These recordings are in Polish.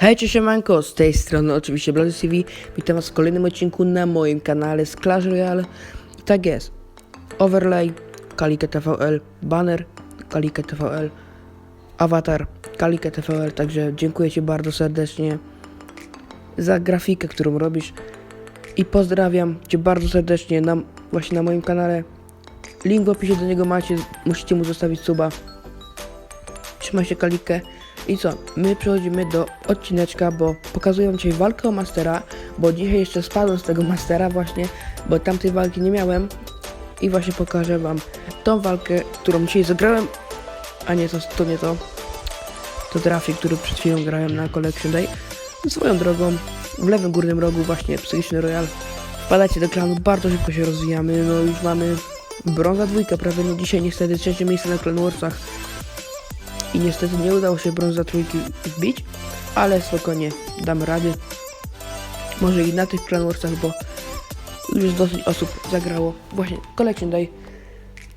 Hej, cześć, siemanko, z tej strony oczywiście Blady TV. Witam was w kolejnym odcinku na moim kanale z Clash Royale. Tak jest. Overlay, Kalika TVL, banner, Kalika TVL, avatar, Kalika TVL. Także dziękuję ci bardzo serdecznie za grafikę, którą robisz. I pozdrawiam cię bardzo serdecznie na, właśnie na moim kanale. Link w opisie do niego macie, musicie mu zostawić suba. Trzymaj się Kalikę. I co? My przechodzimy do odcineczka, bo pokazuję dzisiaj walkę o Mastera, bo dzisiaj jeszcze spadłem z tego Mastera właśnie, bo tamtej walki nie miałem. I właśnie pokażę wam tą walkę, którą dzisiaj zagrałem, a nie to, to nie to. To trafik, który przed chwilą grałem na Collection Day. Swoją drogą, w lewym górnym rogu właśnie Psychiczny Royal. Wpadajcie do klanu, bardzo szybko się rozwijamy, no już mamy brąza dwójka prawie, no dzisiaj niestety trzecie miejsce na Clan Warsach i niestety nie udało się brąza trójki wbić, ale spokojnie damy rady. Może i na tych Clan Warsach, bo już dosyć osób zagrało. Właśnie, Collection Day.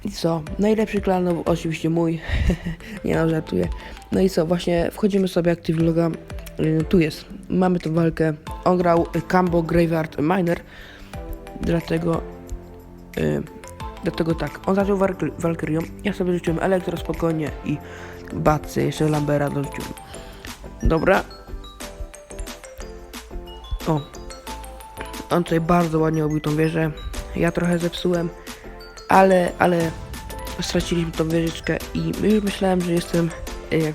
I co? Najlepszy klan, oczywiście mój. nie no, żartuję. No i co? Właśnie wchodzimy sobie Active Loga. Y, tu jest. Mamy tą walkę. On grał Cambo Graveyard Miner. Dlatego... Y, dlatego tak. On zaczął Valkyrią. Ja sobie rzuciłem Elektro spokojnie i Bacy, jeszcze Lambera dorzuciłem. Dobra. O. On tutaj bardzo ładnie obił tą wieżę. Ja trochę zepsułem, ale, ale straciliśmy tą wieżyczkę i już myślałem, że jestem, y,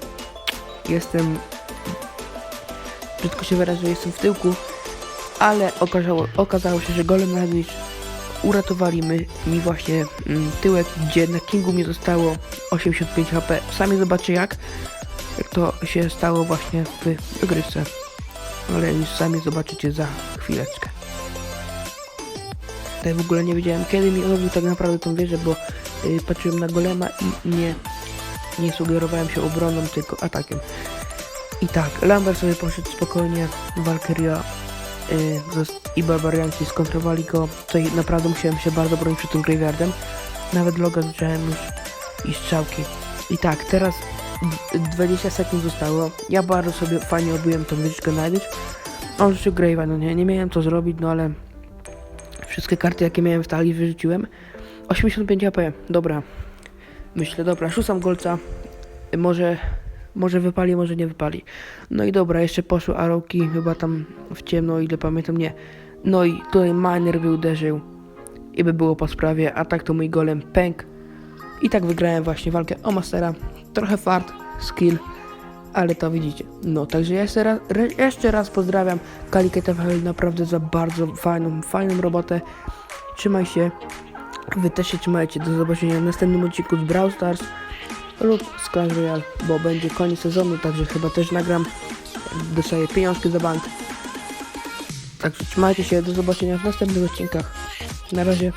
jestem, brzydko się wyrażę, jestem w tyłku, ale okazało, okazało się, że golem Radwicz uratowali mi właśnie mm, tyłek, gdzie na Kingu mi zostało 85 HP. Sami zobaczcie jak, jak to się stało właśnie w dogrywce. Ale już sami zobaczycie za chwileczkę. Tutaj w ogóle nie wiedziałem kiedy mi robił tak naprawdę tą wieżę, bo y, patrzyłem na golema i nie, nie sugerowałem się obroną, tylko atakiem. I tak, Lambert sobie poszedł spokojnie, Valkyria i Barbarianci skontrowali go. Tutaj naprawdę musiałem się bardzo bronić przed tym Graveyardem. Nawet loga zacząłem już i strzałki. I tak, teraz d- 20 sekund zostało. Ja bardzo sobie fajnie obiłem tą wieżyczkę Nightwitch. On rzucił Grave'a, no nie, nie miałem co zrobić, no ale wszystkie karty jakie miałem w talii wyrzuciłem. 85 AP, dobra. Myślę, dobra, rzucam golca. Może, może wypali, może nie wypali. No i dobra, jeszcze poszły arowki, chyba tam w ciemno, ile pamiętam, nie. No i tutaj miner by uderzył i by było po sprawie, a tak to mój golem pęk. I tak wygrałem właśnie walkę o Mastera. Trochę fart, skill, ale to widzicie. No, także jeszcze raz, re, jeszcze raz pozdrawiam Kalikę naprawdę za bardzo fajną, fajną robotę. Trzymaj się. Wy też się trzymajcie. Do zobaczenia w następnym odcinku z Brawl Stars lub z Clash Royale, bo będzie koniec sezonu, także chyba też nagram. Dostaję pieniążki za bank. Także trzymajcie się. Do zobaczenia w następnych odcinkach. Na razie.